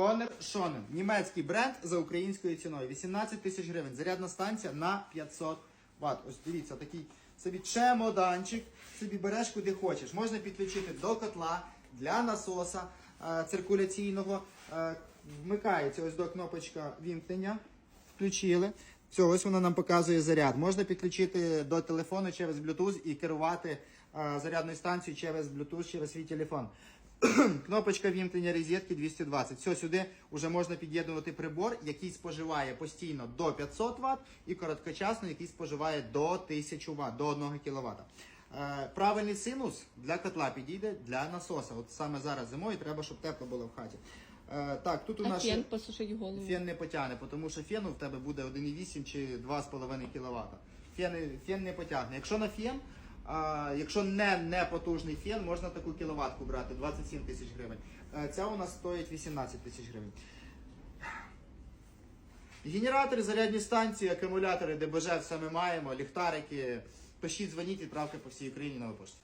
Конер Шонен. Німецький бренд за українською ціною. 18 тисяч гривень. Зарядна станція на 500 Вт. Ось дивіться, такий собі чемоданчик. Собі береш куди хочеш. Можна підключити до котла для насоса е, циркуляційного. Е, вмикається ось до кнопочка вімкнення. Включили. Все, ось вона нам показує заряд. Можна підключити до телефону через Bluetooth і керувати е, зарядною станцією через Bluetooth, через свій телефон. Кнопочка вімкнення розетки 220. Все, сюди вже можна під'єднувати прибор, який споживає постійно до 500 Вт і короткочасно, який споживає до 1000 Вт, до 1 кВт. Е, правильний синус для котла підійде для насоса. От саме зараз зимою треба, щоб тепло було в хаті. Е, так, тут у А нас ще- фен посушить голову. Фен не потягне, тому що фену в тебе буде 1,8 чи 2,5 кВт. Фен, фен не потягне. Якщо на фен, а, якщо не, не потужний фен, можна таку кіловатку брати 27 тисяч гривень. Е, Ця у нас стоїть 18 тисяч гривень. Генератори, зарядні станції, акумулятори, ДБЖ, все ми маємо, ліхтарики. Пишіть, дзвоніть, відправки по всій Україні на пошті.